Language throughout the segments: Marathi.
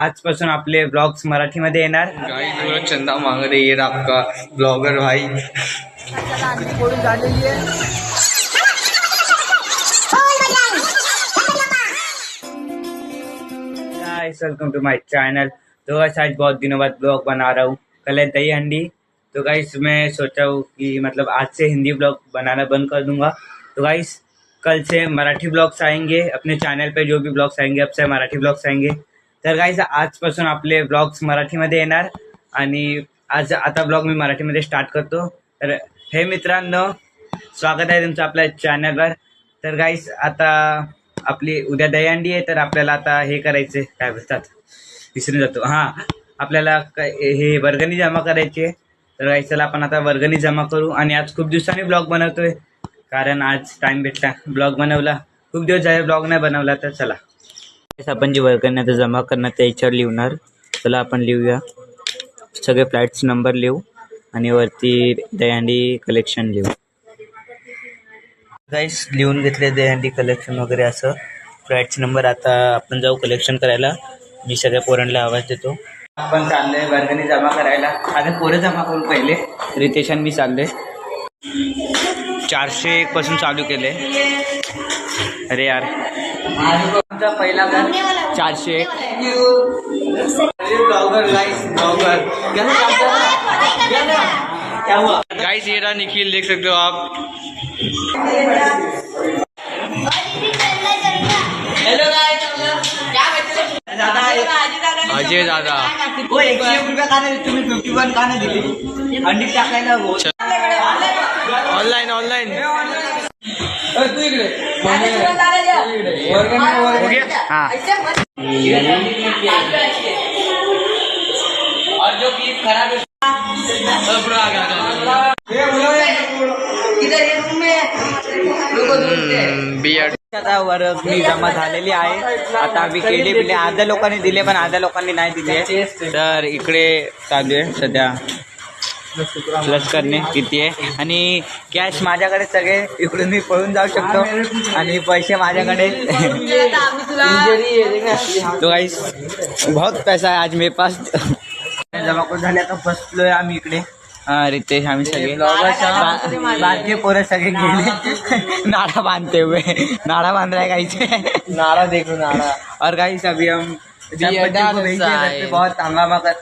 आजपासून आपले ब्लॉग्स मराठीमध्ये येणार. चंदा मांग रही है आपका ब्लॉगर भाई. Guys welcome to my channel तो गाइस आज बहुत दिनों बाद ब्लॉग बना रहा हूँ। कल है दही हंडी। तो गाइस मैं सोचा हूँ कि मतलब आज से हिंदी ब्लॉग बनाना बंद कर दूँगा। तो गाइस कल से मराठी ब्लॉग्स आएँगे। अपने चैनल पे जो भी ब्लॉग्स आएँगे अब से मराठी ब्लॉग्स आएँगे। तर गाईज आजपासून आपले ब्लॉग्स मराठीमध्ये येणार. आणि आज आता ब्लॉग मी मराठीमध्ये स्टार्ट करतो. तर हे मित्रांनो स्वागत आहे तुमचं आपल्या चॅनलवर तर गाईस आता आपली उद्या दहीहंडी आहे तर आपल्याला आता हे करायचे. काय बोलतात? विसरून जातो. हां आपल्याला हे वर्गणी जमा करायची आहे. तर गाईस चला आपण आता वर्गणी जमा करू. आणि आज खूप दिवसांनी ब्लॉग बनवतोय. कारण आज टाइम भेटला. ब्लॉग बनवला. खूप दिवस झाले ब्लॉग नाही बनवला तर चला. आपण जी वर्गांना आता जमा करणार त्या याच्यावर लिहणार. चला आपण लिहूया. सगळे फ्लॅट्स नंबर लिहू आणि वरती दहीहंडी कलेक्शन लिहू. गाईस लिहून घेतले दहीहंडी कलेक्शन वगैरे असं. फ्लॅटचे नंबर आता आपण जाऊ कलेक्शन करायला. मी सगळ्या पोरांना आवाज देतो. आपण चाललोय वर्गणी जमा करायला. आता पोरं जमा करू पहिले. रितेश आणि मी चाललोय. चारशे एक पासून चालू केले अरे यार. आमचा पहिला घर चारशे ब्लॉगर गाईस ब्लॉगर गाइस ये रहा निखिल देख सकते हो आप। हॅलो अजय दादा एकशे रुपये का नाही तुम्ही फिफ्टी वन का नाही दिली अंडी टाकायला ऑनलाइन ऑनलाइन तू इकडे. हो गया हाँ. और जो पीस खराब है बियर्ड आता वर्गणी जमा झालेली आहे. आता आम्ही केले बिले अर्ध्या लोकांनी दिले पण अर्ध्या लोकांनी नाही दिले. तर इकडे चालू आहे सध्या. प्लस करणे किती आहे. आणि कॅश माझ्याकडे सगळे इकडून मी पळून जाऊ शकतो. आणि पैसे माझ्याकडे. तो गाईस बहुत पैसा आहे आज मेरे पास. जमा करून झाले आता बसलोय आम्ही इकडे. रितेश आम्ही सगळे. बा- बारके पोरं सगळे गेले. नाड़ा बांधते हुए नाड़ा बांध रहा है गाइस नारा देखो नारा और गाइस अभी हम बहुत हंगामा कर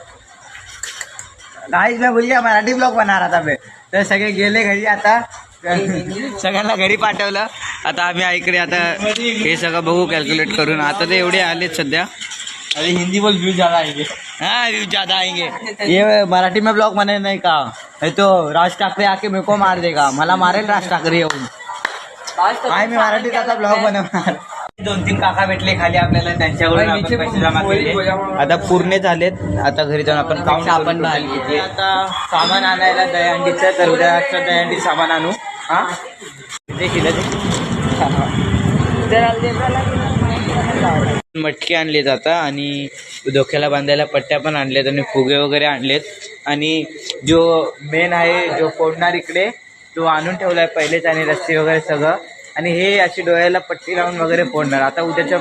गाइस मैं भूल गया मराठी ब्लॉग बना रहा था मैं। तर सगळे गेले घरी आता। सगळ्यांना घरी पाठवलं. आता आम्ही इकडे आता हे सगळं बघू कॅल्क्युलेट करून. आता ते एवढे आलेत सध्या. अरे हिंदी बोल व्यू ज्यादा आएंगे हाँ व्यूज ज्यादा आएंगे ये मराठी में ब्लॉग बने नहीं का? नहीं तो राज ठाकरे आके मेरे को मार देगा। मला मारेल राज ठाकरे येऊन। काय मी मराठीत आता ब्लॉग बनवणार. दोन तीन काका भेटले खाली आपल्याला त्यांच्याकडून आपण पैसे जमा केले. आता पूर्ण झालेत आता घरी जाऊन आपण काउंट आपण आता सामान आणायला दहीहंडीचं तर उद्या दहीहंडी सामान आणू. हा? ते केलं ते मटके आणलेत आता आणि डोक्याला बांधायला पट्ट्या पण आणल्यात आणि फुगे वगैरे आणलेत. आणि जो मेन आहे जो फोडणार इकडे तो आणून ठेवलाय पहिलेच आणि रस्ते वगैरे सगळं. आणि हे अशी डोळ्याला पट्टी लावून वगैरे फोडणार. आता उद्याच्या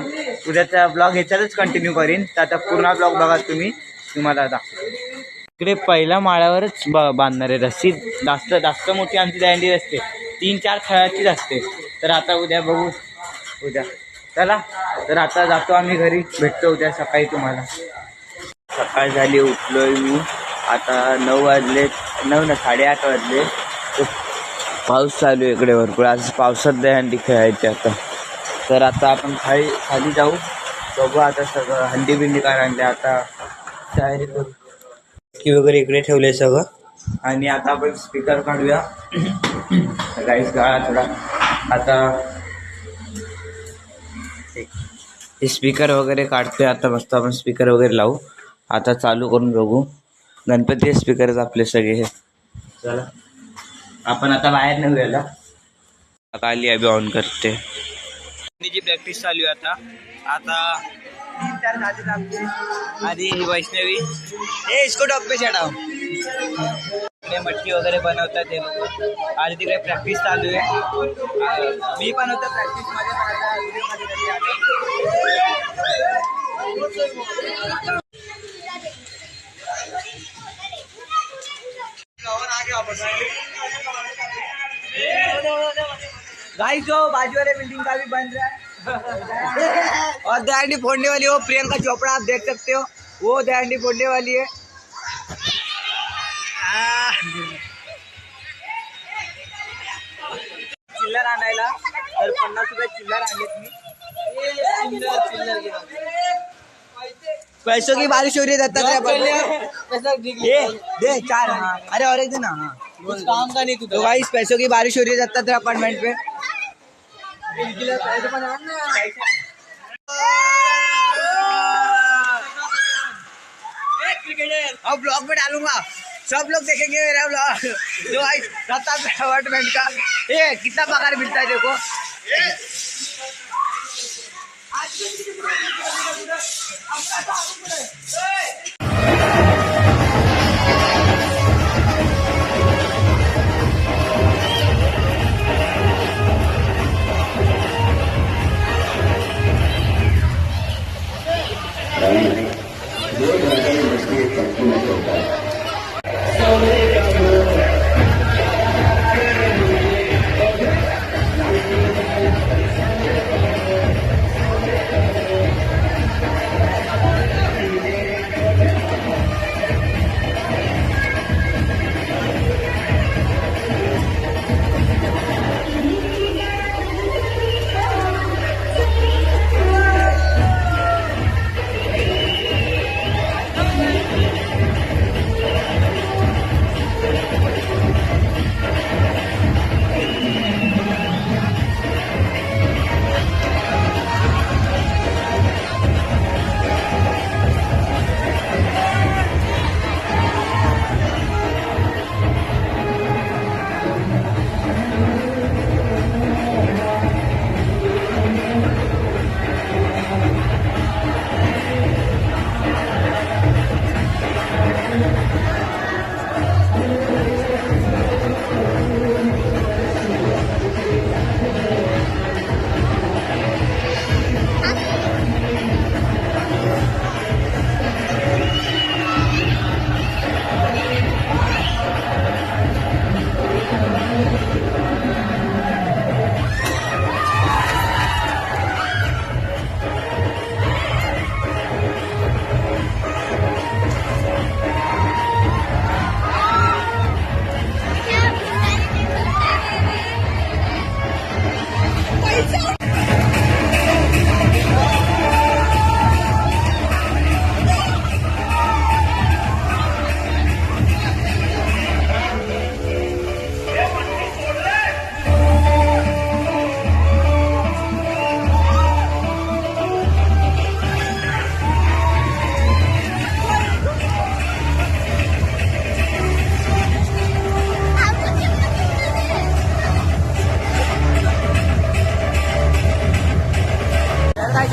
उद्याचा ब्लॉग ह्याच्यातच कंटिन्यू करीन. तर आता पूर्ण ब्लॉग बघा तुम्ही. तुम्हाला दाखव इकडे पहिल्या माळ्यावरच ब बांधणार आहे. रस्सी जास्त जास्त मोठी आमची दांडी असते. तीन चार थळाचीच असते. तर आता उद्या बघू. उद्या. चला. तर आता जातो आम्ही घरी. भेटतो उद्या सकाळी तुम्हाला. सकाळ झाली उठलोय मी. आता नऊ वाजले नऊ ना साडेआठ वाजले. पाऊस चालू आहे इकडे भरपूर. आज पावसात दहंडी खेळायची आता. तर आता आपण खाली खाली जाऊ. बघू आता सगळं. हंडी बिंडी काय आणले आता. तयारी की वगैरे इकडे ठेवले सगळं. आणि आता आपण स्पीकर काढूया. गाईस गाळा थोडा. आता हे स्पीकर वगैरे काढतोय. आता मस्त आपण स्पीकर वगैरे लावू. आता चालू करून बघू. गणपती स्पीकरच आपले सगळे. हे चला. अपन आता बाहर नहीं गेला आता आली ऑन करते जी प्रॅक्टिस चालू आता. आता आधी वैष्णवी. ए इसको टॉप पे चढाव मटकी वगैरह बनवतात है आज तक प्रैक्टिस चालू है अं, मी पण प्रैक्टिस प्रॅक्टिसमध्ये आगे वापस गाइस जो बाजू वाले बिल्डिंग का भी बन रहा है। और दयानी फोड़ने वाली हो प्रियंका चोपड़ा आप देख सकते हो। वो दयानी फोड़ने वाली है। चिल्लर आणायला तर पन्नास रुपये चिल्लर आणलेत मी पैसों की बारिश हो रही है दत्तात्रेय ये दे चार। हाँ अरे और एक दिन हाँ। काम का नहीं तू तो भाई पैसों की बारिश हो रही है दत्तात्रेय अपार्टमेंट पे। अब ब्लॉग में डालूँगा। सब लोग देखेंगे मेरा ब्लॉग जो भाई अपार्टमेंट का। ये कितना पगार मिलता है देखो।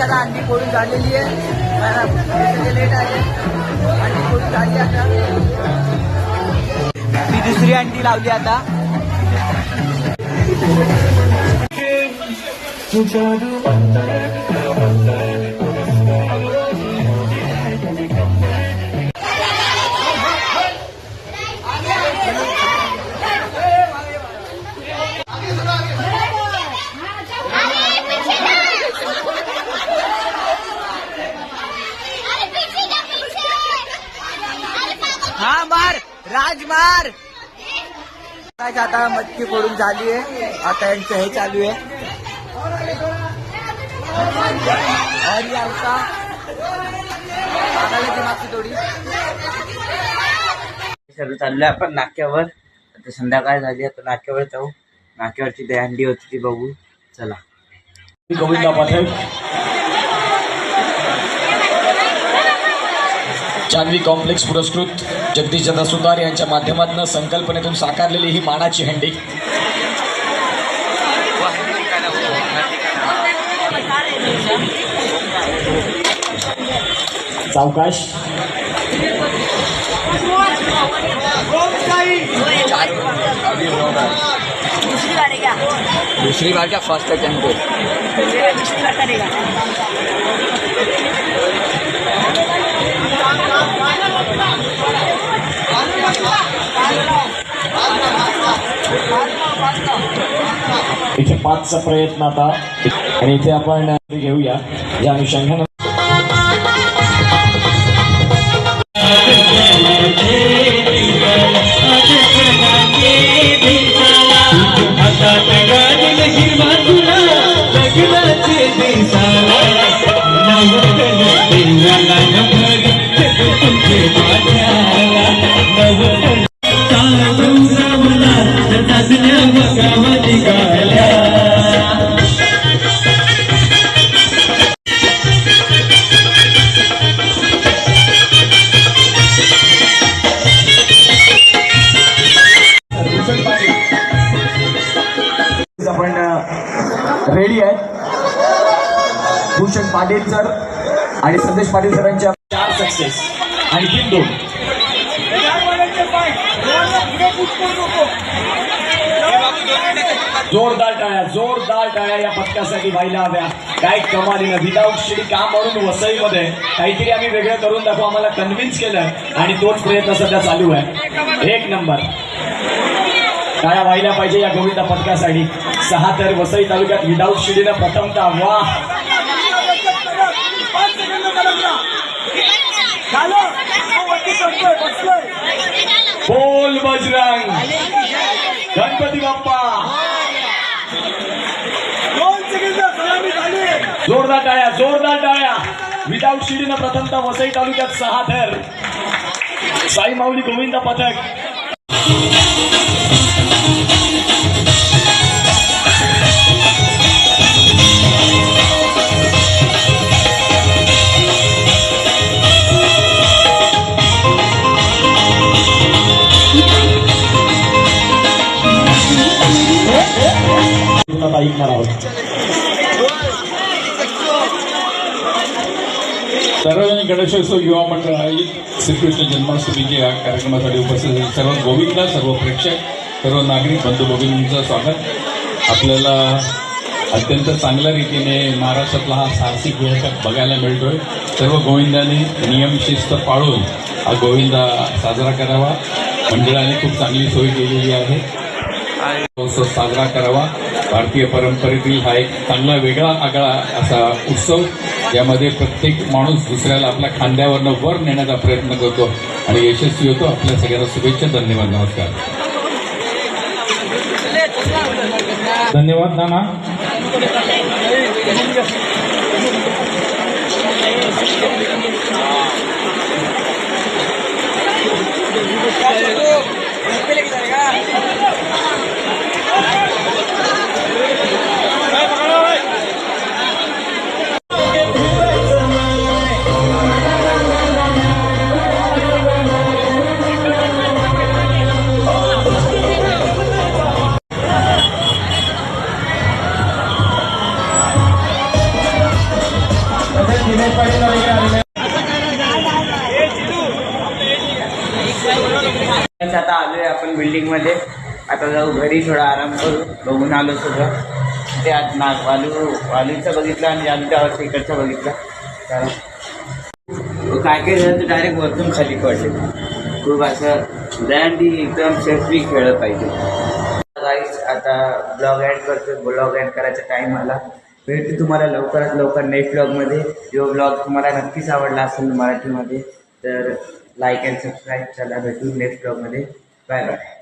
आता अंडी पोळून झालेली आहे. लेट आहे. अंडी पोळून झाली आता. मी दुसरी अंडी लावली आता. हा आता मटकी फोडून झाली आहे. आता यांचं हे चालू आहे. और ये आमचा मागायला ती मागची थोडी सर्व चाललोय आपण नाक्यावर. आता संध्याकाळ झाली आता नाक्यावर जाऊ. नाक्यावरची दहंडी होती ती बघू. चला. गोविंदा पाठक जानवी कॉम्प्लेक्स पुरस्कृत. जगदीश दादा सुतार यांच्या माध्यमातून संकल्पनेतून साकारलेली ही मानाची हंडी. सावकाश. दूसरी बार है क्या दुसरी बार क्या फर्स्ट अटेम्प्ट करेगा इथे पाचचा प्रयत्न आता. आणि इथे आपण घेऊया. या अनुषंगाने जोरदार टाळ्या जोरदार टाळ्या या पथकासाठी व्हायला हव्या. काय कमालीनं विदाऊट शिडी काम म्हणून वसईमध्ये काहीतरी आम्ही वेगळं करून दाखवू. आम्हाला कन्व्हिन्स केलं आणि तोच प्रयत्न सध्या चालू आहे. एक नंबर. टाळ्या व्हायला पाहिजे या गोविंदा पथकासाठी सहा तर वसई तालुक्यात विदाऊट शिडीनं प्रथमता वा. बोल बजरंग. गणपती बाप्पा. जोरदार टाळ्या जोरदार टाळ्या. विदाऊट शिडीनं प्रथमतः वसई तालुक्यात सहा थर साई माऊली गोविंद पथक. सार्वजनिक गणेशोत्सव युवा मंडळ आयोजित श्रीकृष्ण जन्माष्टमीच्या या कार्यक्रमासाठी उपस्थित सर्व गोविंदा सर्व प्रेक्षक सर्व नागरिक बंधू भगिनींचं स्वागत. आपल्याला अत्यंत चांगल्या रीतीने महाराष्ट्रातला हा साहसिक वेळकप बघायला मिळतोय. सर्व गोविंदांनी नियम शिस्त पाळून हा गोविंदा साजरा करावा. मंडळाने खूप चांगली सोय केलेली आहे. उत्सव साजरा करावा. भारतीय परंपरेतील हा एक चांगला वेगळा आगळा असा उत्सव यामध्ये प्रत्येक माणूस दुसऱ्याला आपल्या खांद्यावरनं वर नेण्याचा प्रयत्न करतो आणि यशस्वी होतो. आपल्या सगळ्यांना शुभेच्छा धन्यवाद नमस्कार. धन्यवाद नाना. आता आलोय आपण बिल्डिंगमध्ये. आता जाऊ घरी थोडा आराम करू. बघून आलो सुद्धा ते आज ना वालू वालूचं बघितलं आणि जालत्यावरचं इकडचं बघितलं. कारण काय काय झालं तर डायरेक्ट वरतून खाली पडले. खूप असं ब्लँडी एकदम सेफली खेळलं पाहिजे. गाईस आता ब्लॉग ॲड करतो ब्लॉग ॲड करायचा टाईम आला. भेटू तुम्हाला लवकरात लवकर नेक्स्ट ब्लॉगमध्ये जो ब्लॉग तुम्हाला नक्कीच आवडला असेल मराठीमध्ये तर लाईक अँड सबस्क्राईब चला भेटू नेक्स्ट ब्लॉगमध्ये बाय बाय